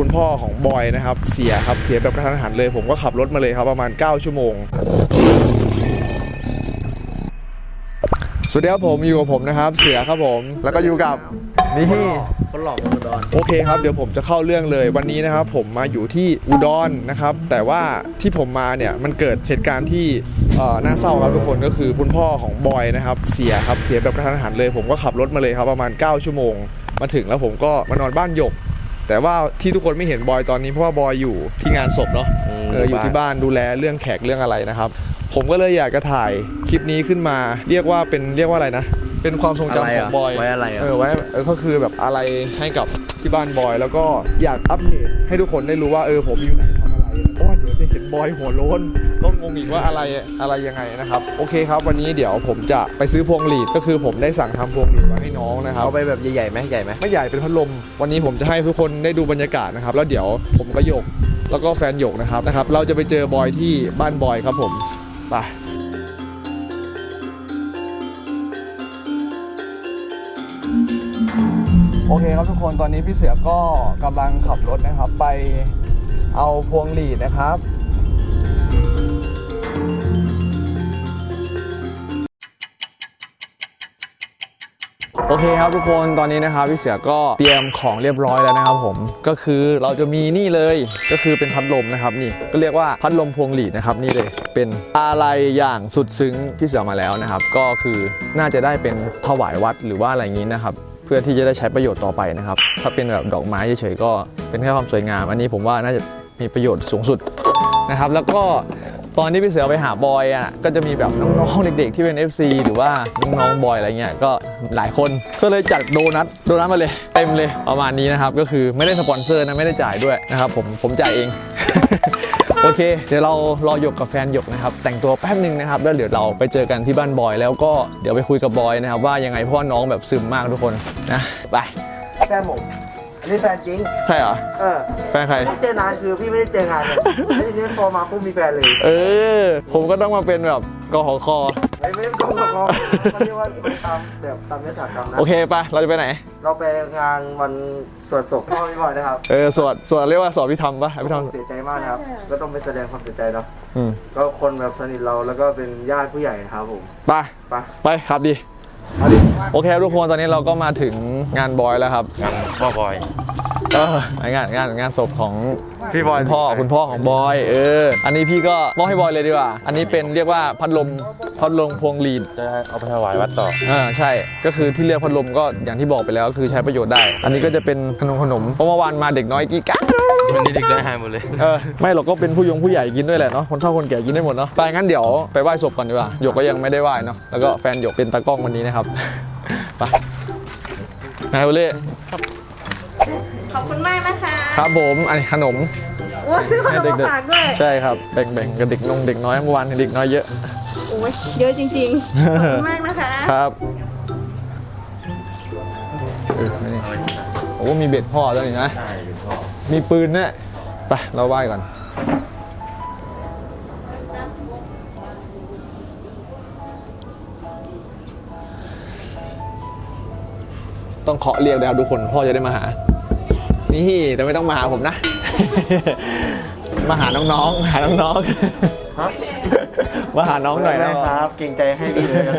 คุณพ่อของบอยนะครับเสียครับเสียแบบกระทันหันเลย ผมก็ขับรถมาเลยครับประมาณ 9 ชั่วโมง สวัสดีครับผมอยู่กับผมนะครับ เสียครับผมแล้วก็อยู่กับนี่คนหลอกคนอุดรโอเคครับเดี๋ยวผมจะเข้าเรื่องเลยวันนี้นะครับผมมาอยู่ที่อุดรนะครับ แต่ว่าที่ผมมาเนี่ยมันเกิดเหตุการณ์ที่เอ่อน่าเศร้าครับทุกคนก็คือคุณพ่อของบอยนะครับเสียครับเสียแบบกระทันหันเลย ผมก็ขับรถมาเลยครับประมาณ 9 ชั่วโมง มาถึงแล้วผมก็มานอนบ้านหยก แต่ว่าที่ทุกคนไม่เห็นบอยตอนนี้เพราะว่าบอยอยู่ที่งานศพเนาะอืมเอออยู่ที่บ้านดูแลเรื่องแขกเรื่องอะไรนะครับ ผมก็เลยอยากจะถ่ายคลิปนี้ขึ้นมา เรียกว่าเป็นเรียกว่าอะไรนะ เป็นความทรงจำของบอยไว้อะไรอะเออไว้เออก็คือแบบอะไรให้กับที่บ้านบอย แล้วก็อยากอัปเดตให้ทุกคนได้รู้ว่าเออผมอยู่ไหนทำอะไรเพราะว่าเดี๋ยวจะเห็นบอยหัวโล้น ก็งงอีกว่าอะไรอะไรยังไงนะครับ โอเคครับวันนี้เดี๋ยวผมจะไปซื้อพวงหลีดก็คือผมได้สั่งทำพวงหลีดมาให้น้องนะครับเอาไปแบบใหญ่ๆไหมใหญ่ไหมไม่ใหญ่เป็นพัดลม วันนี้ผมจะให้ทุกคนได้ดูบรรยากาศนะครับ แล้วเดี๋ยวผมก็โยกแล้วก็แฟนโยกนะครับนะครับ เราจะไปเจอบอยที่บ้านบอยครับผมไปโอเคครับทุกคนตอนนี้พี่เสือก็กำลังขับรถนะครับ ไปเอาพวงหลีดนะครับ เคครับทุกคนตอนนี้นะครับพี่เสือก็เตรียมของเรียบร้อยแล้วนะครับผมก็คือเราจะมีนี่เลยก็คือเป็นพัดลมนะครับนี่ก็เรียกว่าพัดลมพวงหลีดนะครับนี่เลยเป็นอะไรอย่างสุดซึ้งพี่เสือมาแล้วนะครับ ก็คือน่าจะได้เป็นถวายวัดหรือว่าอะไรอย่างนี้นะครับเพื่อที่จะได้ใช้ประโยชน์ต่อไปนะครับ ถ้าเป็นแบบดอกไม้เฉยๆก็เป็นแค่ความสวยงาม อันนี้ผมว่าน่าจะมีประโยชน์สูงสุดนะครับ แล้วก็ ตอนที่พี่เสือไปหาบอยอะก็จะมีแบบน้องๆเด็กๆที่เป็น FC หรือว่าน้องๆบอยอะไรเงี้ยก็หลายคนก็เลยจัดโดนัทโดนัทมาเลย เต็มเลยประมาณนี้นะครับก็คือไม่ได้สปอนเซอร์นะไม่ได้จ่ายด้วยนะครับผมผมจ่ายเอง โอเค เดี๋ยวเรารอหยกกับแฟนหยกนะครับ แต่งตัวแป๊บนึงนะครับแล้วเดี๋ยวเราไปเจอกันที่บ้านบอย แล้วก็เดี๋ยวไปคุยกับบอยนะครับว่ายังไงเพราะว่าน้องแบบซึมมากทุกคนนะไปแฟนผม อันนี้แฟนจริง ใช่เหรอ เออแฟนใคร ไม่ได้เจอนานคือพี่ไม่ได้เจองานเลยแล้วทีนี้พอมาปุ๊บมีแฟนเลย เออ ผมก็ต้องมาเป็นแบบกหค ไม่ไม่ต้องกองเขาเรียกว่าตามแบบตามยถากรรมนะ โอเคไปเราจะไปไหน เราไปงานวันสวดศพพ่อพี่บอยนะครับเออ สวด สวดเรียกว่าสวดพิธรรมปะพิธรรมเสียใจมากนะครับ ก็ต้องไปแสดงความเสียใจเนาะ อืมก็คนแบบสนิทเราแล้วก็เป็นญาติผู้ใหญ่นะครับผม ไป ไป ไป ครับดีเอาดิ โอเคครับทุกคนตอนนี้เราก็มาถึงงานบอยแล้วครับงานพ่อบอยเอองานงานงานศพของพี่บอยคุณพ่อคุณพ่อของบอยเอออันนี้พี่ก็มอบให้บอยเลยดีกว่า อันนี้เป็นเรียกว่าพัดลมพัดลมพวงหลีดจะเอาไปถวายวัดต่ออ่าใช่ก็คือที่เรียกพัดลมก็อย่างที่บอกไปแล้วคือใช้ประโยชน์ได้ อันนี้ก็จะเป็นขนมขนมเพราะเมื่อวานมาเด็กน้อยกี่กัด วันนี้เด็กได้หายหมดเลย เออไม่หรอกก็เป็นผู้ยงผู้ใหญ่กินด้วยแหละเนาะคนเฒ่าคนแก่กินได้หมดเนาะไปงั้นเดี๋ยวไปไหว้ศพก่อนดีกว่าหยกก็ยังไม่ได้ไหว้เนาะแล้วก็แฟนหยกเป็นตากล้องวันนี้นะครับไปนายโอเล่ขอบคุณมากนะคะครับผมอันนี้ขนมโอ้ซื้อขนมมาฝากด้วยใช่ครับแบ่งๆกับเด็กนงเด็กน้อยเมื่อวานเห็นเด็กน้อยเยอะโอ้ยเยอะจริงๆขอบคุณมากนะคะครับเออนี่โอ้มีเบ็ดพ่อด้วยนี่นะใช่เป็นพ่อ มีปืนเนี่ยไปเราไหว้ก่อนต้องเคาะเรียกนะครับทุกคนพ่อจะได้มาหา นี่แต่ไม่ต้องมาหาผมนะ มาหาน้องๆหาน้องครับๆมาหาน้องหน่อยนะ ครับ เกรงใจให้พี่เลยครับ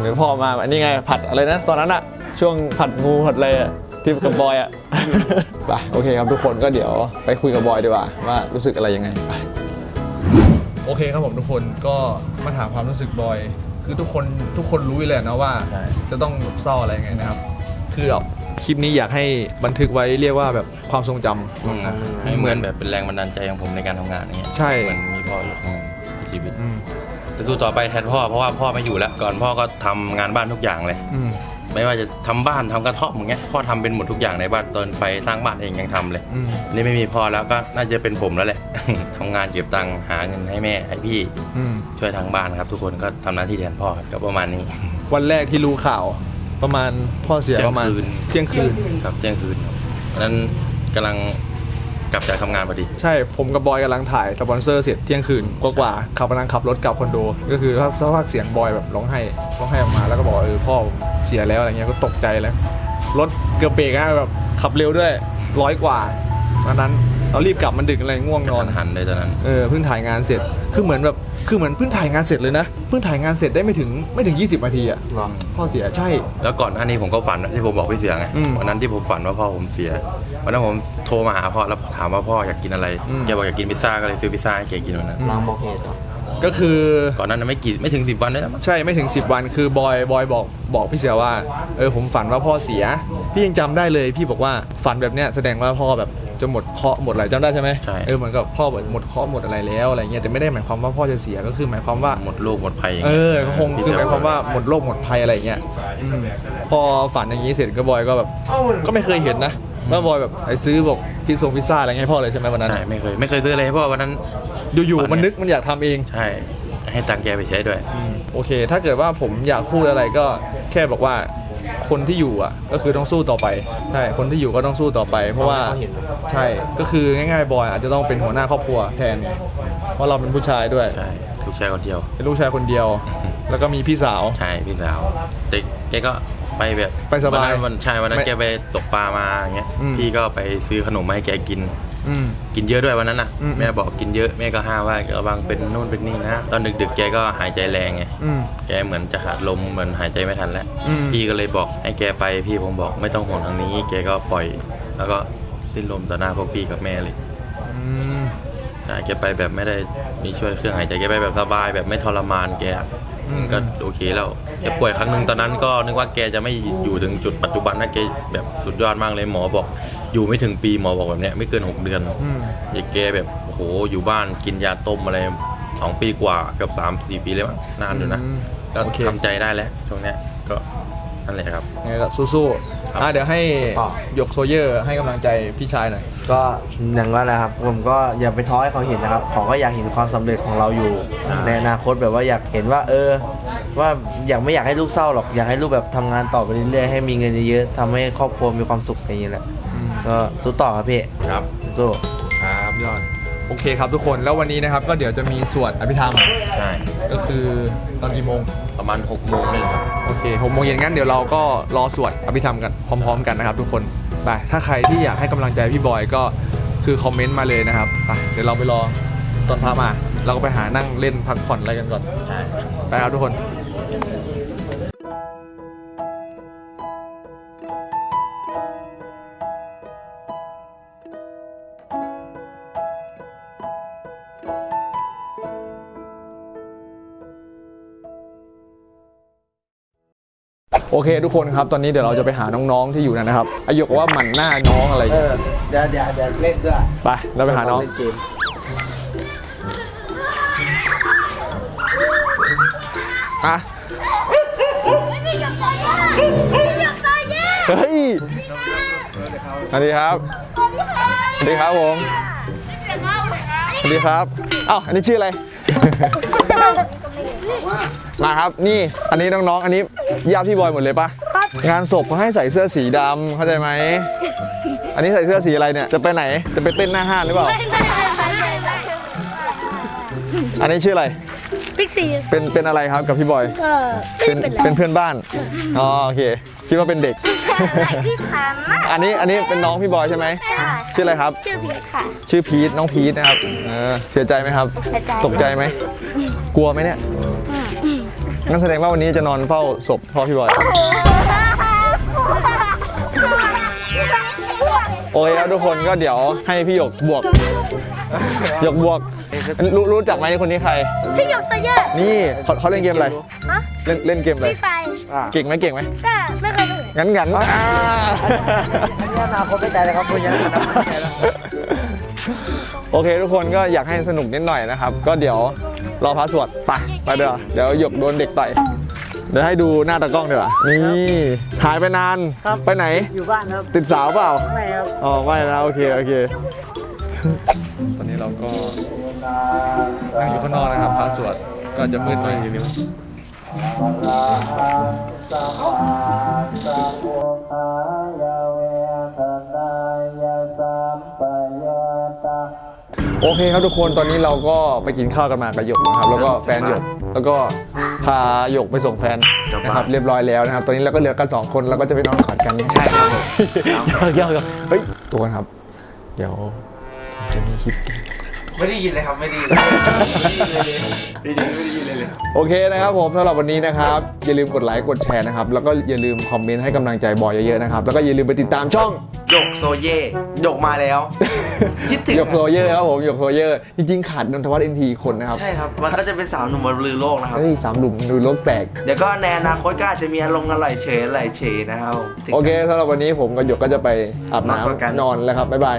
เดี๋ยวพ่อมาอันนี้ไงผัดอะไรนะตอนนั้นอะช่วงผัดงูผัดอะไรอะ ที่กับบอยอะไปโอเคครับทุกคนก็เดี๋ยวไปคุยกับบอยดีกว่าว่ารู้สึกอะไรยังไงไปโอเคครับผมทุกคนก็มาถามความรู้สึกบอย คือทุกคนทุกคนรู้อยู่แล้วนะว่าใช่จะต้องแบบเศร้าอะไรยังไงนะครับ คือแบบคลิปนี้อยากให้บันทึกไว้เรียกว่าแบบความทรงจำอืมให้เหมือนแบบเป็นแรงบันดาลใจของผมในการทำงานอย่างเงี้ยใช่ เหมือนมีพ่ออยู่ข้างในชีวิตอืมจะสู้ต่อไปแทนพ่อเพราะว่าพ่อไม่อยู่แล้ว ก่อนพ่อก็ทำงานบ้านทุกอย่างเลย อืม ไม่ว่าจะทำบ้านทำกระท่อมอย่างเงี้ยพ่อทำเป็นหมดทุกอย่างในบ้านตอนไฟสร้างบ้านเองยังทำเลยอืมอันนี้ไม่มีพ่อแล้วก็น่าจะเป็นผมแล้วแหละทำงานเก็บตังค์หาเงินให้แม่ให้พี่อืมช่วยทางบ้านครับ ทุกคนก็ทำหน้าที่แทนพ่อก็ประมาณนี้ วันแรกที่รู้ข่าว ประมาณพ่อเสียประมาณเที่ยงคืนเที่ยงคืนครับเที่ยงคืนครับวันนั้นกำลัง กลับจากทำงานพอดี ใช่ ผมกับบอยกำลังถ่ายสปอนเซอร์เสร็จเที่ยงคืนกว่าๆขับกำลังขับรถกลับคอนโด ก็คือสักพักเสียงบอยแบบร้องไห้ร้องไห้ออกมาแล้วก็บอกว่าเออพ่อผมเสียแล้วอะไรเงี้ยก็ตกใจแล้ว รถเกือบเบรกอะแบบขับเร็วด้วยร้อยกว่าวันนั้นเรารีบกลับมันดึกอะไรง่วงนนออนนหันเลยตอนนั้น เออเพิ่งถ่ายงานเสร็จ คือเหมือนแบบ คือเหมือนเพิ่งถ่ายงานเสร็จเลยนะ เพิ่งถ่ายงานเสร็จได้ไม่ถึงไม่ถึง 20นาทีอะพ่อเสียใช่ แล้วก่อนหน้านี้ผมก็ฝันที่ผมบอกพี่เสือไงอืมวันนั้นที่ผมฝันว่าพ่อผมเสียวันนั้นผมโทรมาหาพ่อแล้วถามว่าพ่ออยากกินอะไรอืม แกบอกอยากกินพิซซ่าก็เลยซื้อพิซซ่าให้แกกินวันนั้น ลางบอกเหตุเหรอ ก็คือก่อนหนานั้นไม่กี่ไม่ถึงสิบวันเลยนะมั้งใช่ไม่ถึง 10 วันคือบอยบอยบอกบอกพี่เสือว่าเออผมฝันว่าพ่อเสีย พี่ยังจำได้เลย พี่บอกว่าฝันแบบเนี้ยแสดงว่าพ่อแบบจะหมดเคราะห์หมดอะไรจำได้ใช่ไหมใช่ เออเหมือนกับพ่อแบบหมดเคราะห์หมดอะไรแล้วอะไรเงี้ยแต่ไม่ได้หมายความว่าพ่อจะเสียก็คือหมายความว่า หมดโรคหมดภัยย่างเองี้ยอคงคือหมายความว่าหมดโรคหมดภัยอะไรเงี้ยอืมพอฝันอย่างนี้เสร็จก็บอยก็แบบ ก็ไม่เคยเห็นนะว่าบอยแบบไอ้ซื้อบอกพิซซ่งพิซซ่าอะไรเงี้ยให้พ่อเลยใช่ไหมวันนั้นใช่ไม่เคยไม่เคยซื้ออะไรให้พ่อวันนั้น อยู่ฝันๆมันนึกมันอยากทำเอง ใช่ ให้ตังค์แกไปใช้ด้วย โอเค ถ้าเกิดว่าผมอยากพูดอะไรก็แค่บอกว่าคนที่อยู่อะก็คือต้องสู้ต่อไปใช่คนที่อยู่ก็ต้องสู้ต่อไป เพราะว่าใช่ก็คือง่ายๆบอยอาจจะต้องเป็นหัวหน้าครอบครัวแทนไงเพราะเราเป็นผู้ชายด้วยใช่ลูกชายคนเดียว เป็นลูกชายคนเดียว แล้วก็มีพี่สาว ใช่พี่สาวแต่แกก็ไปแบบไปสบายวันนั้นวันใช่วันนั้นไม่แกไปตกปลามาอย่างเงี้ยอืมพี่ก็ไปซื้อขนมมาให้แกกิน อืม กินเยอะด้วยวันนั้นน่ะ อืม แม่บอกกินเยอะแม่ก็ห้ามว่าระวังเป็นนู่นเป็นนี่นะ ตอนดึกๆแกก็หายใจแรงไง อืม แกเหมือนจะขาดลมเหมือนหายใจไม่ทันแล้ว อืม พี่ก็เลยบอกให้แกไปพี่ผมบอกไม่ต้องห่วงทางนี้ แกก็ปล่อย แล้วก็สิ้นลมต่อหน้าพวกพี่กับแม่เลยอืมใช่แกไปแบบไม่ได้มีช่วยเครื่องหายใจแกไปแบบสบายแบบไม่ทรมานแกอืมก็โอเคแล้วแกป่วยครั้งหนึ่งตอนนั้นก็นึกว่าแกจะไม่อยู่ถึงจุดปัจจุบันนะแกแบบสุดยอดมากเลยหมอบอก อยู่ไม่ถึงปีหมอบอกแบบเนี้ยไม่เกินหกเดือนอืม อย่าแกแบบโอ้โหอยู่บ้านกินยาต้มอะไรสองปีกว่าเกือบสามสี่ปีเลยมั้งนานอยู่นะอืมก็โอเค ทำใจได้แล้วช่วงเนี้ยก็นั่นแหละครับไงก็สู้ๆครับอะเดี๋ยวให้ต่อ หยกโซเยอร์ให้กำลังใจพี่ชายหน่อย ก็อย่างว่าแหละครับผมก็อย่าไปท้อให้เขาเห็นนะครับเขาก็อยากเห็นความสำเร็จของเราอยู่ในอนาคตแบบว่าอยากเห็นว่า เออ ว่าอยากไม่อยากให้ลูกเศร้าหรอกอยากให้ลูกแบบทำงานต่อไปเรื่อยๆให้มีเงินเยอะๆทำให้ครอบครัวมีความสุขอย่างนี้แหละ ก็สู้ต่อครับพี่ครับสู้ครับยอดโอเคครับทุกคนแล้ววันนี้นะครับก็เดี๋ยวจะมีสวดอภิธรรมใช่ก็คือตอนกี่โมงประมาณ6กโมงนี่แหละครับโอเคหกโมงเย็นงั้นเดี๋ยวเราก็รอสวดอภิธรรมกันพร้อม ๆ กันนะครับ ทุกคนไปถ้าใครที่อยากให้กำลังใจพี่บอยก็คือคอมเมนต์มาเลยนะครับไปเดี๋ยวเราไปรอตอนพระมา เราก็ไปหานั่งเล่นพักผ่อนอะไรกันก่อนใช่ไปครับทุกคน โอเค ทุกคนครับตอนนี้เดี๋ยวเราจะไปหาน้องๆที่อยู่นั่นนะครับอายุบอกว่าหมันหน้าน้องอะไรอย่างเอเงี้ยอเดี๋ยวเดี๋ยวเดี๋ยวเล่นด้วยไปเราไปหาน้อง เล่นเกมอะ เฮ้ย สวัสดีครับ สวัสดีครับผม สวัสดีครับ เอ้าอันนี้ชื่ออะไร มาครับนี่อันนี้น้องๆ อันนี้ญาติพี่บอยหมดเลยปะงานศพเขาให้ใส่เสื้อสีดำเข้าใจไหม อันนี้ใส่เสื้อสีอะไรเนี่ยจะไปไหนจะไปเต้นหน้าห้างหรือเปล่า อันนี้ชื่ออะไรบิ๊กซีเป็นเป็นอะไรครับกับพี่บอย ก็ไม่เป็นเป็นไรเป็นเพื่อนบ้านอ๋อโอเคคิดว่าเป็นเด็ก พี่ถามมากอันนี้อันนี้เป็นน้องพี่บอยใช่ไหมค่ะชื่ออะไรครับ ชื่อพีทค่ะ ชื่อพีทน้องพีทนะครับเออเสียใจไหมครับเสียใจตกใจไหมกลัวไหมเนี่ยงั้นแสดงว่าวันนี้จะนอนเฝ้าศพพ่อพี่บอย โอเคครับทุกคนก็เดี๋ยวให้พี่หยกบวก หยกบวก รู้รู้จักไหมคนนี้ใคร พี่หยกตัวเยอะ นี่เขาเขาเล่นเกมอะไรฮะเล่นเล่นเกมอะไรพี่ไฟอะเก่งไหมเก่งไหมก็ไม่เคยดู งั้นงั้นอ่าอันนี้อนาคตไม่ใจเลยครับคุณยังอนาคตไม่ใจแล้วโอเค ทุกคนก็อยากให้สนุกนิดหน่อยนะครับ ก็เดี๋ยวรอพระสวดไปไปเดี๋ยวาเดี๋ยวหยกโดนเด็กต่อยเดี๋ยวให้ดูหน้าตากล้องเดี๋ยวานี่หายไปนานครับไปไหน อยู่บ้านครับ ติดสาวเปล่าไม่ครับอ๋อไม่นะโอเคโอเค ตอนนี้เราก็นั่งอยู่ข้างนอกนะครับพระสวดก็จะมืดหน่อยนิด นึงโอเคครับทุกคนตอนนี้เราก็ไปกินข้าวกันมากับหยกนะครับ แล้วก็แฟนหยกแล้วก็พาหยกไปส่งแฟนนะครับเรียบร้อยแล้วนะครับ ตอนนี้เราก็เหลือกันสองคนเราก็จะไปนอนกอดกันใช่ครับผมเยอะๆเฮ้ยทุกคนครับ เดี๋ยวผมจะมีคลิป ไม่ได้ยินเลยครับไม่ได้ยินเลยไม่ได้ยินเลยเลยไม่ได้ยินไม่ได้ยินเลยเลย โอเคนะครับผมสำหรับวันนี้นะครับ อย่าลืมกดไลค์กดแชร์นะครับ แล้วก็อย่าลืมคอมเมนต์ให้กำลังใจบอยเยอะๆนะครับ แล้วก็อย่าลืมไปติดตามช่อง หยกโซเย่หยกมาแล้ว คิดถึงหยกโซเยอร์ครับผมหยกโซเยอร์จริงๆขาดนนทวัฒน์เอ็นทีคนนะครับ ใช่ครับ มันก็จะเป็นสามหนุ่มบนลือโลกนะครับ เฮ้ยสามหนุ่มดูโลกแตก เดี๋ยวก็ในอนาคตก็อาจจะมีอารมณ์อร่อยเฉยอร่อยเฉยนะครับผมโอเคสำหรับวันนี้ผมกับหยกก็จะไปอาบนอนก่อนกันน้ำนอนแล้วครับบ๊ายบาย